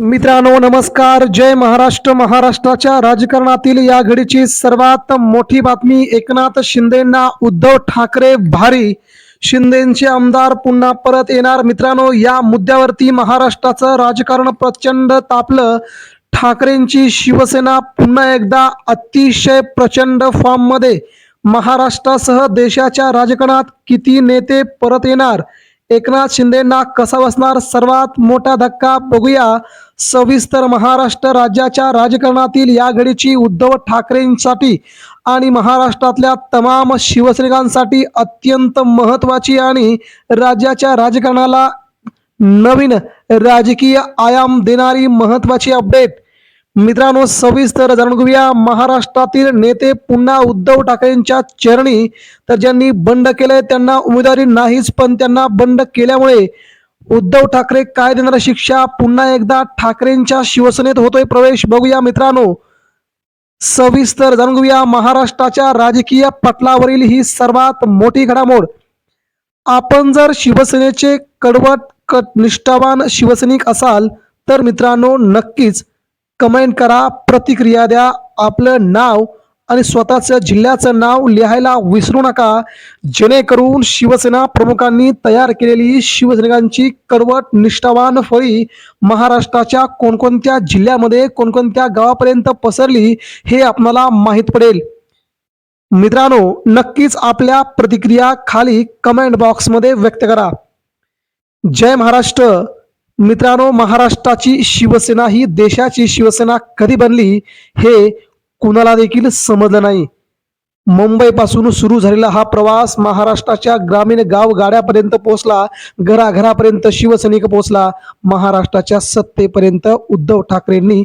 मित्रांनो नमस्कार. जय महाराष्ट्र. महाराष्ट्राच्या राजकारणातील या घडीची सर्वात मोठी बातमी एकनाथ शिंदेना उद्धव ठाकरे भारी. शिंदेचे आमदार पुन्हा परत येणार. मित्रांनो या मुद्द्यावरती महाराष्ट्राचं राजकारण प्रचंड तापलं. ठाकरेंची शिवसेना पुन्हा एकदा अतिशय प्रचंड फॉर्ममध्ये महाराष्ट्रासह देशाच्या राजकारणात किती नेते परत येणार? एकनाथ शिंदेना कसा बसणार? सर्वात मोठा धक्का बघूया. सविस्तर महाराष्ट्र राज्याच्या राजकारणातील या घडीची उद्धव ठाकरेंसाठी आणि महाराष्ट्रातल्या तमाम शिवसैनिकांसाठी अत्यंत महत्वाची आणि राज्याच्या राजकारणाला नवीन राजकीय आयाम देणारी महत्वाची अपडेट. मित्रांनो सविस्तर जाणून घेऊया. महाराष्ट्रातील नेते पुन्हा उद्धव ठाकरेंच्या चरणी तर ज्यांनी बंड केलंय त्यांना उमेदवारी नाहीच पण त्यांना बंड केल्यामुळे उद्धव ठाकरे काय देणार शिक्षा? पुन्हा एकदा ठाकरेंच्या शिवसेनेत होतोय प्रवेश. बघूया मित्रांनो. सविस्तर जाणून घेऊया महाराष्ट्राच्या राजकीय पटलावरील ही सर्वात मोठी घडामोड. आपण जर शिवसेनेचे कडवट कट निष्ठावान शिवसैनिक असाल तर मित्रांनो नक्कीच कमेंट करा प्रतिक्रिया द्या. आपलं नाव आणि स्वतःचं जिल्ह्याचं नाव लिहायला विसरू नका. जेणेकरून शिवसेना प्रमुखांनी तयार केलेली शिवसैनिकांची कडवट निष्ठावान फळी महाराष्ट्राच्या कोणकोणत्या जिल्ह्यामध्ये कोणकोणत्या गावापर्यंत पसरली हे आपणाला माहीत पडेल. मित्रांनो नक्कीच आपल्या प्रतिक्रिया खाली कमेंट बॉक्समध्ये व्यक्त करा. जय महाराष्ट्र. मित्रांनो महाराष्ट्राची शिवसेना ही देशाची शिवसेना कधी बनली हे कुणाला देखील समजलं नाही. मुंबईपासून सुरू झालेला हा प्रवास महाराष्ट्राच्या ग्रामीण गाव गाड्यापर्यंत पोहोचला घराघरापर्यंत शिवसैनिक पोहोचला महाराष्ट्राच्या सत्तेपर्यंत उद्धव ठाकरेंनी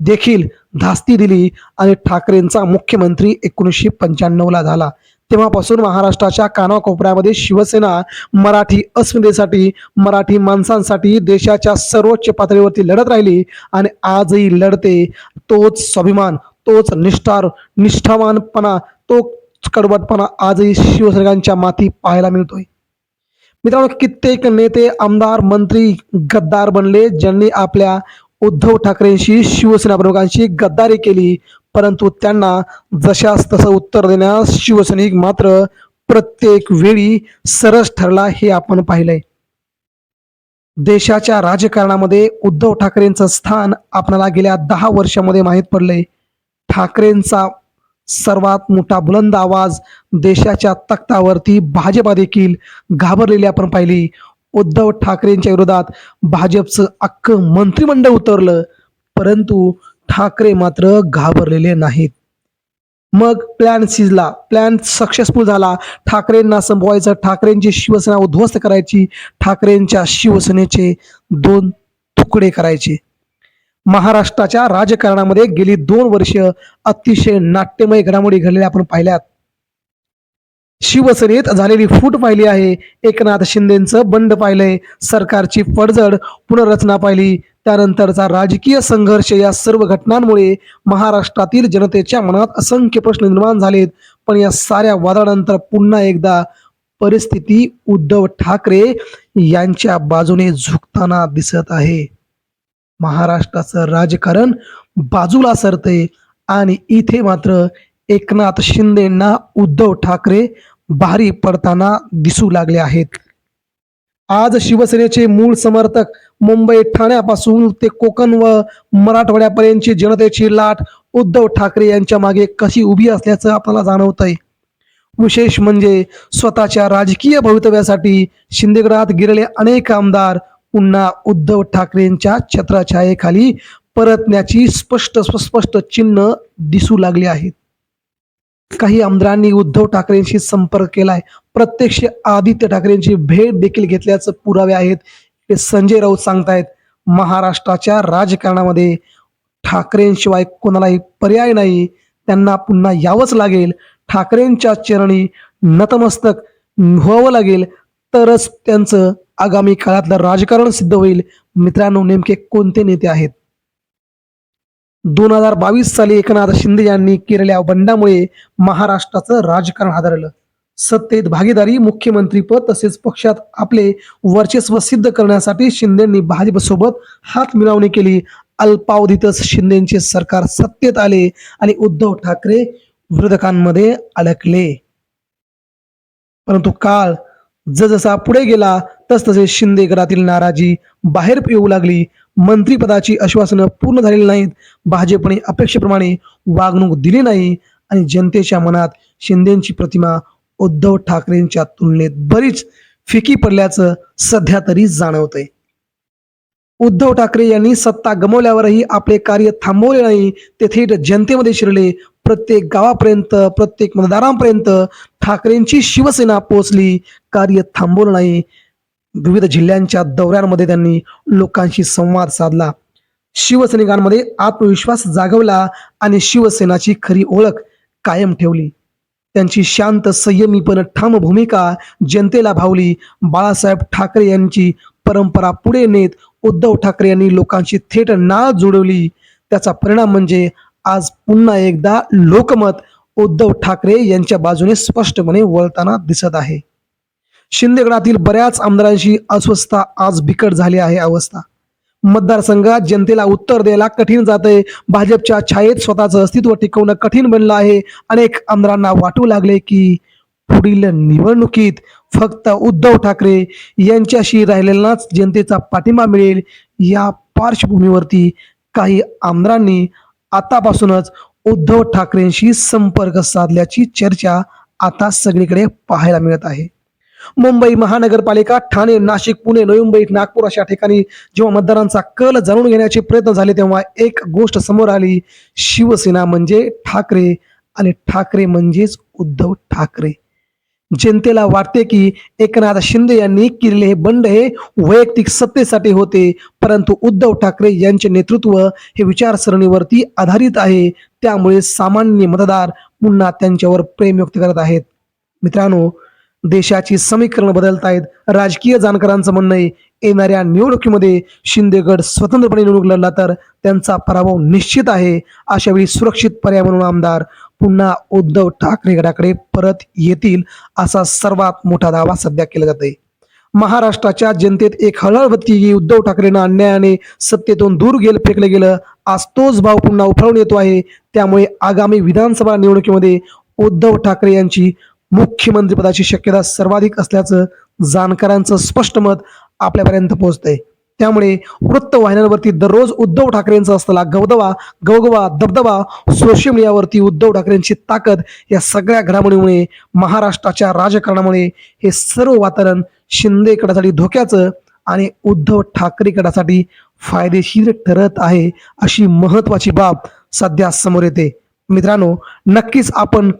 देखील धास्ती दिली आणि ठाकरेंचा मुख्यमंत्री एकोणीसशे पंच्याण्णवला झाला. तेव्हापासून महाराष्ट्राच्या कानाकोपऱ्यामध्ये शिवसेना मराठी अस्मितेसाठी मराठी माणसांसाठी देशाच्या सर्वोच्च पातळीवरती लढत राहिली आणि आजही लढते तोच स्वाभिमान तोच निष्ठार निष्ठावानपणा तो कडवटपणा आजही शिवसैनिकांच्या माती पाहायला मिळतोय. मित्रांनो कित्येक नेते आमदार मंत्री गद्दार बनले ज्यांनी आपल्या उद्धव ठाकरेंशी शिवसेना प्रमुखांशी गद्दारी केली परंतु त्यांना जशास तसं उत्तर देण्यास शिवसैनिक मात्र प्रत्येक वेळी सरस ठरला हे आपण पाहिलंय. देशाच्या राजकारणामध्ये उद्धव ठाकरेंचं स्थान आपल्याला गेल्या दहा वर्षामध्ये माहीत पडलंय. ठाकरेंचा सर्वात मोठा बुलंद आवाज देशाच्या तख्तावरती भाजपा देखील घाबरलेली आपण पाहिली. उद्धव ठाकरेंच्या विरोधात भाजपचं अख्खं मंत्रिमंडळ उतरलं परंतु ठाकरे मात्र घाबरलेले नाहीत. मग प्लॅन सिजला प्लॅन सक्सेसफुल झाला. ठाकरेंना संपवायचं ठाकरेंची शिवसेना उद्ध्वस्त करायची ठाकरेंच्या शिवसेनेचे दोन तुकडे करायचे. महाराष्ट्राच्या राजकारणामध्ये गेली दोन वर्ष अतिशय नाट्यमय घडामोडी घडलेल्या आपण पाहिल्यात. शिवसेनेत झालेली फूट पाहिली आहे. एकनाथ शिंदेचं बंड पाहिलंय. सरकारची पडझड पुनर्रचना पाहिली. त्यानंतरचा राजकीय संघर्ष या सर्व घटनांमुळे महाराष्ट्रातील जनतेच्या मनात असंख्य प्रश्न निर्माण झालेत. पण या साऱ्या वादळानंतर पुन्हा एकदा परिस्थिती उद्धव ठाकरे यांच्या बाजूने झुकताना दिसत आहे. महाराष्ट्राचं राजकारण बाजूला सरते आणि इथे मात्र एकनाथ शिंदेंना उद्धव ठाकरे भारी पडताना दिसू लागले आहेत. आज शिवसेनेचे मूळ समर्थक मुंबई ठाण्यापासून ते कोकण व मराठवाड्यापर्यंतची जनतेची लाट उद्धव ठाकरे यांच्या मागे कशी उभी असल्याचं आपल्याला जाणवतंय. विशेष म्हणजे स्वतःच्या राजकीय भवितव्यासाठी शिंदेगडात गेलेले अनेक आमदार पुन्हा उद्धव ठाकरेंच्या छत्राछायेखाली परतण्याची स्पष्ट स्पष्ट चिन्ह दिसू लागली आहेत. काही आमदारांनी उद्धव ठाकरेंशी संपर्क केलाय. प्रत्यक्ष आदित्य ठाकरेंची भेट देखील घेतल्याचं पुरावे आहेत. हे संजय राऊत सांगतायत महाराष्ट्राच्या राजकारणामध्ये ठाकरेंशिवाय कोणालाही पर्याय नाही. त्यांना पुन्हा यावंच लागेल. ठाकरेंच्या चरणी नतमस्तक व्हावं लागेल. तरच त्यांचं आगामी काळातलं राजकारण सिद्ध होईल. मित्रांनो नेमके कोणते नेते आहेत? दोन हजार बावीस साली एकनाथ शिंदे यांनी केलेल्या बंडामुळे महाराष्ट्राचं राजकारण हादरलं. सत्तेत भागीदारी मुख्यमंत्रीपद तसेच पक्षात आपले वर्चस्व सिद्ध करण्यासाठी शिंदेंनी भाजपसोबत हात मिळवणी केली. अल्पावधीतच शिंदेचे सरकार सत्तेत आले आणि उद्धव ठाकरे विरोधकांमध्ये अडकले. परंतु काळ जसजसा पुढे गेला तसतसे शिंदे गटातील नाराजी बाहेर येऊ लागली. मंत्रीपदाची आश्वासनं पूर्ण झालेली नाहीत. भाजपने अपेक्षेप्रमाणे वागणूक दिली नाही आणि जनतेच्या मनात शिंदेची प्रतिमा उद्धव ठाकरेंच्या तुलनेत बरीच फिकी पडल्याचं सध्या तरी जाणवतंय. उद्धव ठाकरे यांनी सत्ता गमवल्यावरही आपले कार्य थांबवले नाही. ते थेट जनतेमध्ये शिरले. प्रत्येक गावापर्यंत प्रत्येक मतदारांपर्यंत ठाकरेंची शिवसेना पोहोचली. कार्य थांबवलं नाही. विविध जिल्ह्यांच्या दौऱ्यांमध्ये त्यांनी लोकांशी संवाद साधला. शिवसैनिकांमध्ये आत्मविश्वास जागवला आणि शिवसेनाची खरी ओळख कायम ठेवली. त्यांची शांत संयमी पण ठाम भूमिका जनतेला भावली. बाळासाहेब ठाकरे यांची परंपरा पुढे नेत उद्धव ठाकरे यांनी लोकांची थेट नाळ जुळवली. त्याचा परिणाम म्हणजे आज पुन्हा एकदा लोकमत उद्धव ठाकरे यांच्या बाजूने स्पष्टपणे वळताना दिसत आहे. शिंदेगडातील बऱ्याच आमदारांशी अस्वस्थता आज बिकट झाली आहे अवस्था. मतदारसंघात जनतेला उत्तर द्यायला कठीण जाते भाजपच्या छायेत स्वतःचं अस्तित्व टिकवणं कठीण बनलं आहे. अनेक आमदारांना वाटू लागले की पुढील निवडणुकीत फक्त उद्धव ठाकरे यांच्याशी राहिलेलाच जनतेचा पाठिंबा मिळेल. या पार्श्वभूमीवरती काही आमदारांनी आतापासूनच उद्धव ठाकरेंशी संपर्क साधल्याची चर्चा आता सगळीकडे पाहायला मिळत आहे. मुंबई महानगरपालिका ठाणे नाशिक पुणे नवी मुंबई नागपूर अशा ठिकाणी जेव्हा मतदारांचा कल जाणून घेण्याचे प्रयत्न झाले तेव्हा एक गोष्ट समोर आली. शिवसेना म्हणजे ठाकरे आणि ठाकरे म्हणजेच उद्धव ठाकरे. जनतेला वाटते की एकनाथ शिंदे यांनी केलेले हे बंड हे वैयक्तिक सत्तेसाठी होते परंतु उद्धव ठाकरे यांचे नेतृत्व हे विचारसरणीवरती आधारित आहे. त्यामुळे सामान्य मतदार पुन्हा त्यांच्यावर प्रेम व्यक्त करत आहेत. मित्रांनो देशाची समीकरण बदलत आहेत राजकीय जाणकारांचं म्हणणं आहे येणाऱ्या निवडणुकीमध्ये शिंदेगड स्वतंत्रपणे निवडणूक लढला तर त्यांचा पराभव निश्चित आहे अशा वेळी सुरक्षित पर्याय म्हणून आमदार पुन्हा उद्धव ठाकरे गटाकडे परत येतील असा सर्वात मोठा दावा सध्या केला जातोय. महाराष्ट्राच्या जनतेत एक हळहळवती उद्धव ठाकरेंना अन्यायाने सत्तेतून दूर गेल फेकलं गेलं. आज तोच भाव पुन्हा उफळून येतो आहे. त्यामुळे आगामी विधानसभा निवडणुकीमध्ये उद्धव ठाकरे यांची मुख्यमंत्रीपदाची शक्यता सर्वाधिक असल्याचं जाणकारांचं स्पष्ट मत आपल्यापर्यंत पोहोचतंय. त्यामुळे वृत्तवाहिन्यांवरती दररोज उद्धव ठाकरेंचा असलेला गवदवा गवगवा दबदबा सोशल मीडियावरती उद्धव ठाकरेंची ताकद या सगळ्या घडामोडीमुळे महाराष्ट्राच्या राजकारणामुळे हे सर्व वातावरण शिंदे गटासाठी धोक्याचं आणि उद्धव ठाकरे गटासाठी फायदेशीर ठरत आहे अशी महत्वाची बाब सध्या समोर येते. मित्रांनो नक्कीच आपण